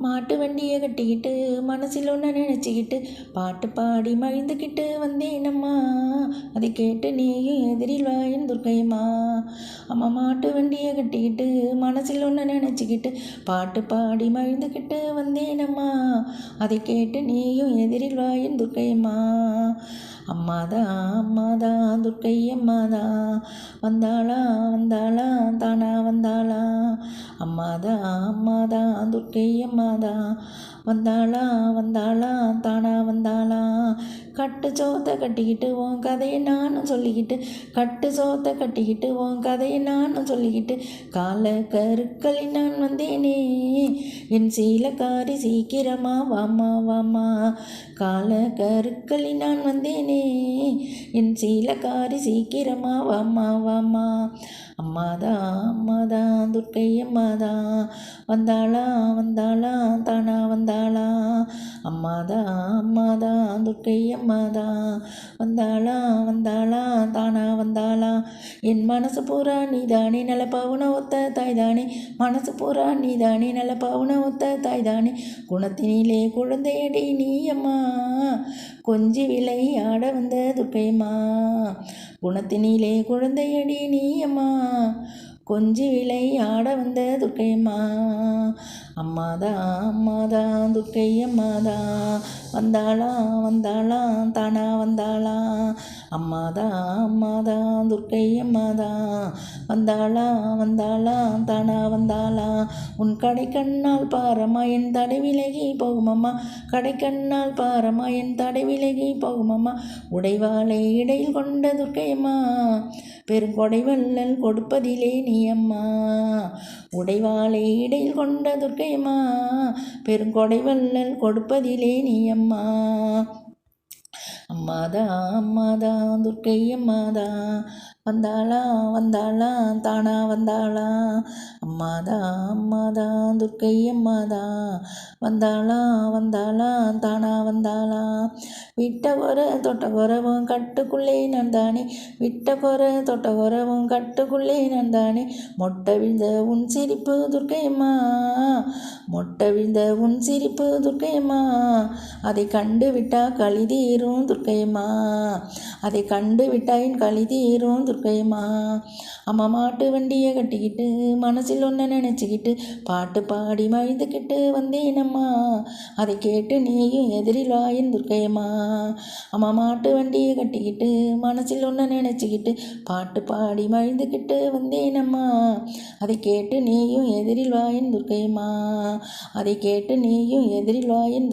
மாட்டு வண்டியை கட்டிக்கிட்டு மனசில் ஒன்று நினச்சிக்கிட்டு பாட்டு பாடி மகிழ்ந்துக்கிட்டு வந்தேனம்மா. அதை கேட்டு நீயும் எதிரில் வாயின் துர்க்கையம்மா. அம்மா மாட்டு வண்டியை கட்டிக்கிட்டு மனசில் ஒன்று நினச்சிக்கிட்டு பாட்டு பாடி மகிழ்ந்துக்கிட்டு வந்தேனம்மா. அதை கேட்டு நீயும் எதிரில் வாயின் துர்க்கையம்மா. அம்மாதா அம்மாதா துர்க்கை அம்மாதா வந்தாளா வந்தாளா தானா வந்தாளா. அம்மாதா அம்மாதான் துர்க்கை அம்மாதான் வந்தாளா வந்தாளா தானா வந்தாளா? கட்டு சோத்தை கட்டிக்கிட்டு உன் கதையை நானும் சொல்லிக்கிட்டு கட்டு சோத்தை கட்டிக்கிட்டு உன் கதையை நானும் சொல்லிக்கிட்டு கால கருக்களி நான் வந்தேனே. என் சீலக்காரி சீக்கிரமா வாமா வாமா கால கருக்களி நான் வந்தேனே. என் சீலக்காரி சீக்கிரமா வாமா வாமா அம்மாதான் அம்மாதான் துர்க்கை அம்மாதான் வந்தாளா வந்தாளா தானா வந்தாளா. அம்மாதா அம்மாதான் துர்க்கை வந்தாளா வந்தாளா தானா வந்தாளா. என் மனசு பூரா நீதானே நல்ல பவுன ஒத்த தாய்தானே. மனசு பூரா நீதானே நல்ல பவுன ஒத்த தாய்தானே. குணத்தினிலே குழந்தையடி நீ அம்மா கொஞ்சி விலை ஆட வந்த துர்க்கையம்மா. குணத்தினிலே குழந்தையடி நீ அம்மா கொஞ்சி விலை வந்த துர்க்கையம்மா. அம்மாதா அம்மாதா துர்க்கை அம்மாதா. வந்தாளா வந்தாளா தானா வந்தாளா. அம்மாதா அம்மாதா துர்க்கை அம்மாதா. வந்தாளா வந்தாளா தானா வந்தாளா. உன் கடை கண்ணால் பாரம்மா என் தடை விலகி போகுமம்மா. கடை கண்ணால் பாரம்மா என் தடை விலகி போகுமம்மா. உடைவாளை இடையில் கொண்ட துர்க்கையம்மா பெருங்கொடை வள்ளல் கொடுப்பதிலே நீ அம்மா. உடைவாளை இடையில் கொண்ட துர்க்கையம்மா பெருங்கொடை வல்லல் கொடுப்பதிலே நீ அம்மா. அம்மாதா அம்மாதா துர்க்கை அம்மாதா வந்தாளா வந்தாளா தானா வந்தாளா? அம்மாதா அம்மாதா துர்க்கை அம்மாதா வந்தாளா வந்தாளா தானா வந்தாளா? விட்ட குறை தொட்ட குறவும் கட்டுக்குள்ளே நான் விட்ட குறை தொட்ட குறவும் கட்டுக்குள்ளே நான் மொட்டை விழுந்த உன் சிரிப்பு துர்க்கையம்மா மொட்டை விழுந்த உன் சிரிப்பு துர்க்கையம்மா. அதை கண்டு விட்டா களி தீரும் துர்க்கையம்மா. அதை கண்டு விட்டாயின் களி தீரும் துர்க்கையம்மா. அம்மா மாட்டு வண்டியை கட்டிக்கிட்டு மனசில் ஒன்று நினச்சிக்கிட்டு பாட்டு பாடி மழிந்துக்கிட்டு வந்தேனம்மா. அதை கேட்டு நீயும் எதிரிலாயின் துர்க்கையம்மா. அம்மா மாட்டு வண்டியை கட்டிக்கிட்டு மனசில் ஒன்று நினச்சிக்கிட்டு பாட்டு பாடி மழிந்துக்கிட்டு வந்தேனம்மா. அதை கேட்டு நீயும் எதிரில் வாயின் துர்க்கையம்மா. அதை கேட்டு நீயும் எதிரில் வாயின்